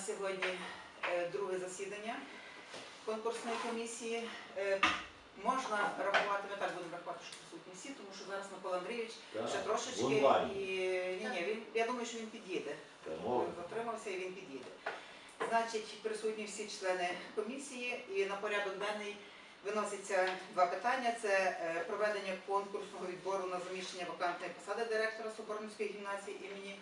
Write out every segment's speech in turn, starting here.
нас сьогодні е, друге засідання конкурсної комісії. Е, Можна рахувати, ми так будемо рахувати, що присутні всі, тому що зараз Микола Андрійович ще трошечки онлайн. і ні, ні, він я думаю, що він під'їде. Затримався і він під'їде. Значить, присутні всі члени комісії і на порядок денний виносяться два питання: це е, проведення конкурсного відбору на заміщення вакантної посади директора Соборницької гімназії імені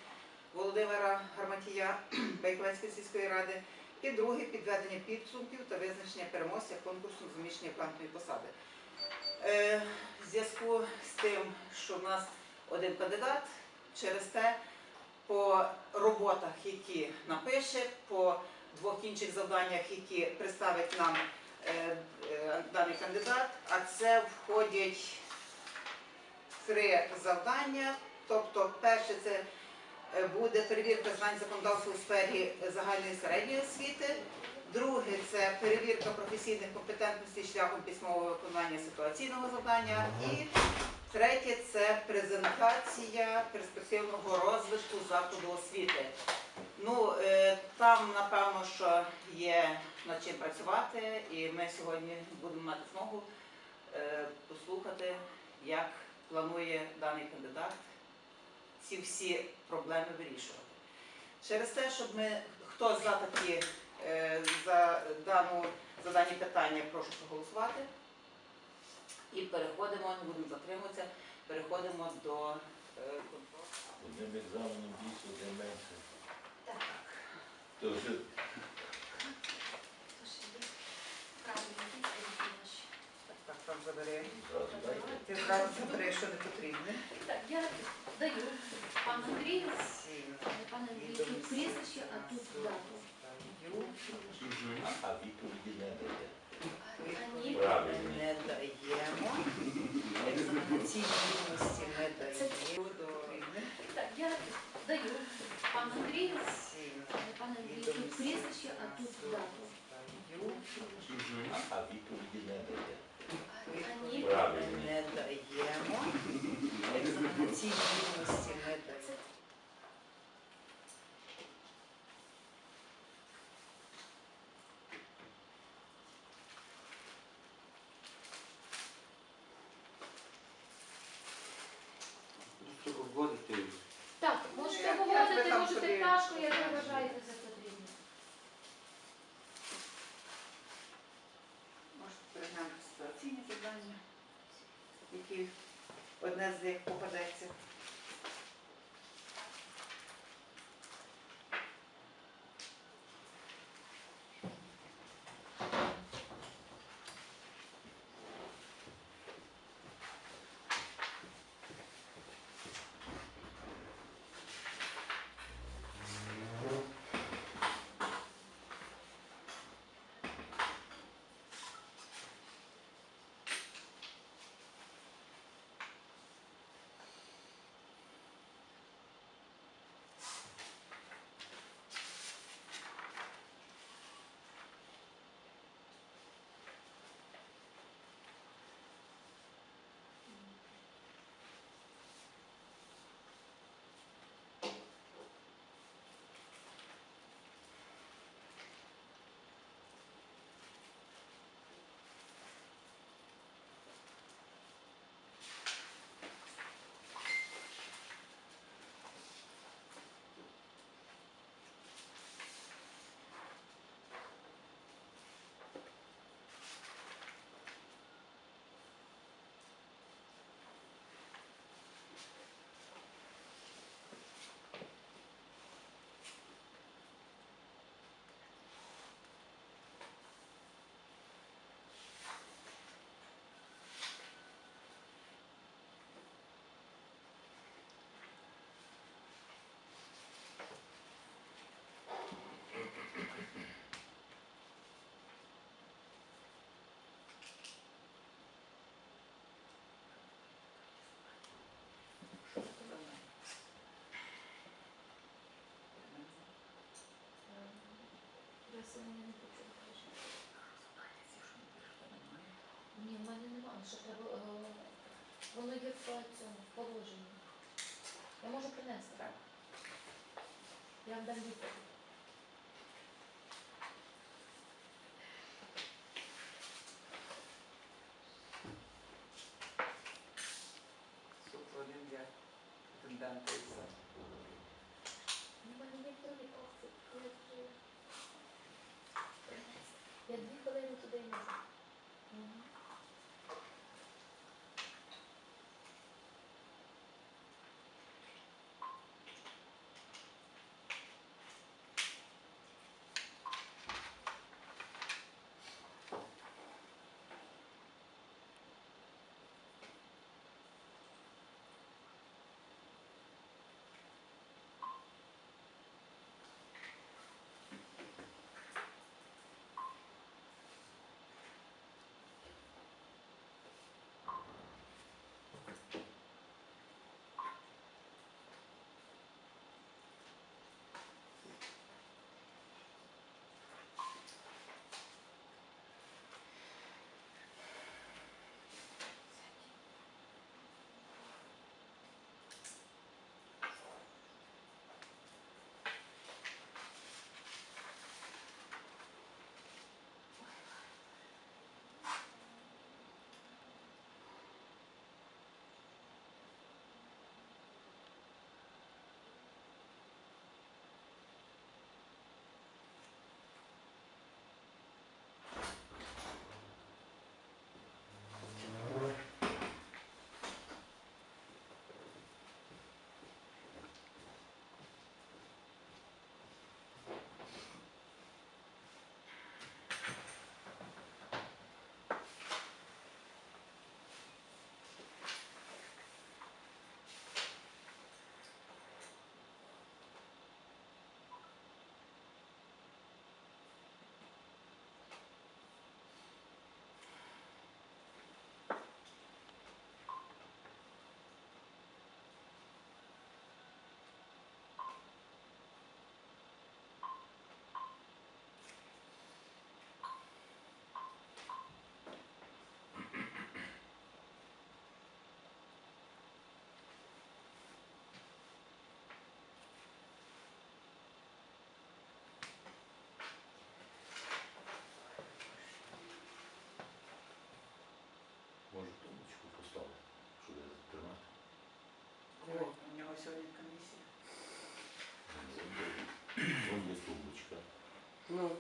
Володимира Гарматія Байковецької сільської ради. І друге підведення підсумків та визначення переможця конкурсу на заміщення вакантної посади. Е, в зв'язку з тим, що в нас один кандидат, через те по роботах, які напише, по двох інших завданнях, які представить нам е, е, даний кандидат, а це входять три завдання. Тобто, перше це буде перевірка знань законодавства у сфері загальної середньої освіти. Друге це перевірка професійних компетентностей шляхом письмового виконання ситуаційного завдання. І третє це презентація перспективного розвитку закладу освіти. Ну е, там напевно, що є над чим працювати, і ми сьогодні будемо мати змогу е, послухати, як планує даний кандидат ці всі проблеми вирішувати. Через те, щоб ми хто за такі е, за дану за дані питання, прошу проголосувати. І переходимо, не будемо затримуватися, переходимо до е, контролю. Одним екзаменом більше, одним менше. Так. То вже Так, так, там забери. Ти зразу забери, що не потрібне. Так, я даю. Пан Андрій, Сім. пан Андрій, тут прізвище, а тут дату. Даю. А- А відповіді не дає. А ні, Правильно. Не даємо. Екзаменаційні рівності не даємо. До рівних. так, я даю. Пан Андрій, Сім. пан Андрій, тут прізвище, а тут дату. Даю. А- А відповіді не дає. А ні, Правильно. Не даємо. Екзаменаційні рівності не даємо. Що вводити? Так, можете Як- як ви виводити, там можете собі- пташку, як ви вважаєте за потрібне. Можете переглянути ситуаційні завдання, одне з них попадеться. наше воно є в цьому положенні. Я можу принести. Так. Я вам дам відповідь. Субтитры для тендента. Я дві хвилини туди не назад.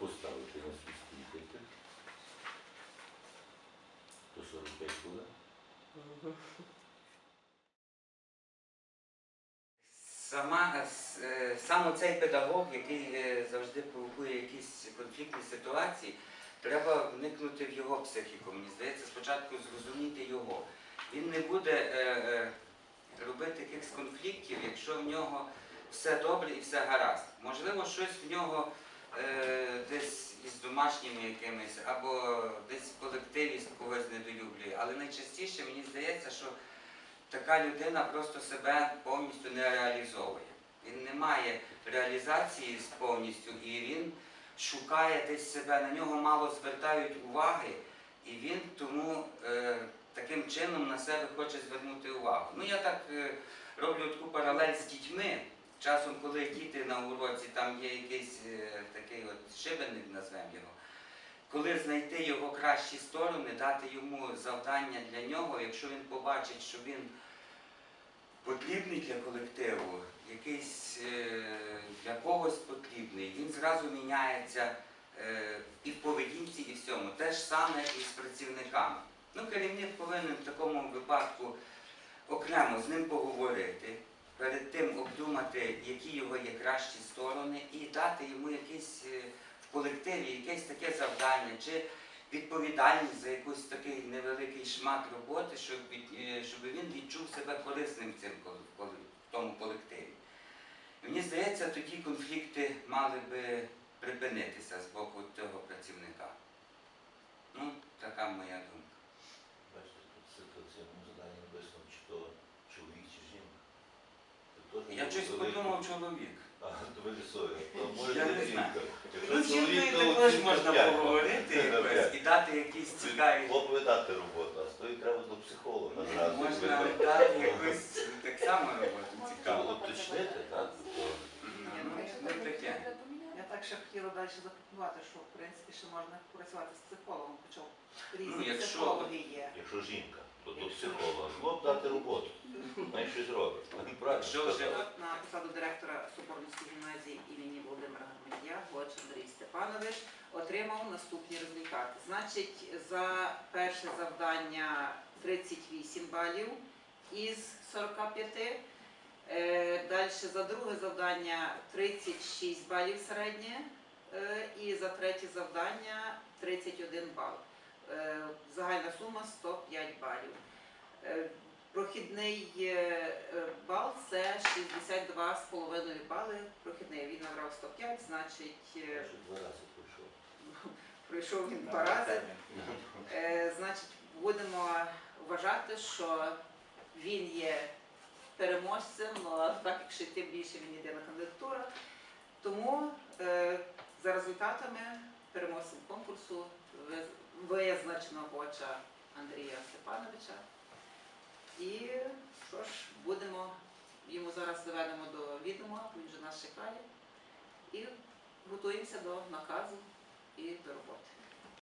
поставити на свій петель. 145 куди? Сама, е, сам цей педагог, який е, завжди провокує якісь конфліктні ситуації, треба вникнути в його психіку. Мені здається, спочатку зрозуміти його. Він не буде е, робити якихось конфліктів, якщо в нього все добре і все гаразд. Можливо, щось в нього десь із домашніми якимись, або десь в колективі когось недолюблює. Але найчастіше мені здається, що така людина просто себе повністю не реалізовує. Він не має реалізації повністю і він шукає десь себе, на нього мало звертають уваги, і він тому е, таким чином на себе хоче звернути увагу. Ну я так е, роблю таку паралель з дітьми. Часом, коли діти на уроці, там є якийсь е, такий от шибеник, назвемо його, коли знайти його кращі сторони, дати йому завдання для нього, якщо він побачить, що він потрібний для колективу, якийсь е, для когось потрібний, він зразу міняється е, і в поведінці, і в всьому. Те ж саме і з працівниками. Ну, керівник повинен в такому випадку окремо з ним поговорити, перед тим обдумати, які його є кращі сторони, і дати йому якийсь е, в колективі якесь таке завдання, чи відповідальність за якийсь такий невеликий шмат роботи, щоб, е, він відчув себе корисним в тому колективі. Мені здається, тоді конфлікти мали би припинитися з боку того працівника. Ну, така моя думка. Бачите, тут ситуаційному заданні написано, чи то чоловік, чи жінка. Це теж Я щось подумав чоловік. А, то ви лісою. Я не. Якщо Ну, з жінкою також можна поговорити якось і дати якісь цікаві. Хлопові дати роботу, а з тої треба до психолога зразу. Можна дати якусь так само роботу цікаву. уточнити, так? Ну, ну, таке. Я так ще хотіла далі запропонувати, що в принципі ще можна працювати з психологом, хоча різні Ну, якщо- психологи є. Якщо жінка, то до психолога. Хлоп дати роботу. Най щось робить. Вже На посаду директора Соборницької гімназії імені Володимира Гармадія Гоч Андрій Степанович отримав наступні результати. Значить, за перше завдання 38 балів із 45. Е, Далі за друге завдання 36 балів середнє. Е, І за третє завдання 31 бал. Е, Загальна сума 105 балів. Е, Прохідний е, бал це 62,5 бали. Прохідний він набрав 105, значить два рази пройшов. пройшов він два рази. Значить, будемо вважати, що він є переможцем, ну, а так якщо тим більше він йде на кандидатуру. Тому за результатами переможцем конкурсу ви- визначено оча Андрія Степановича. І що ж, будемо, йому зараз доведемо до відома, він вже нас чекає, і готуємося до наказу і до роботи.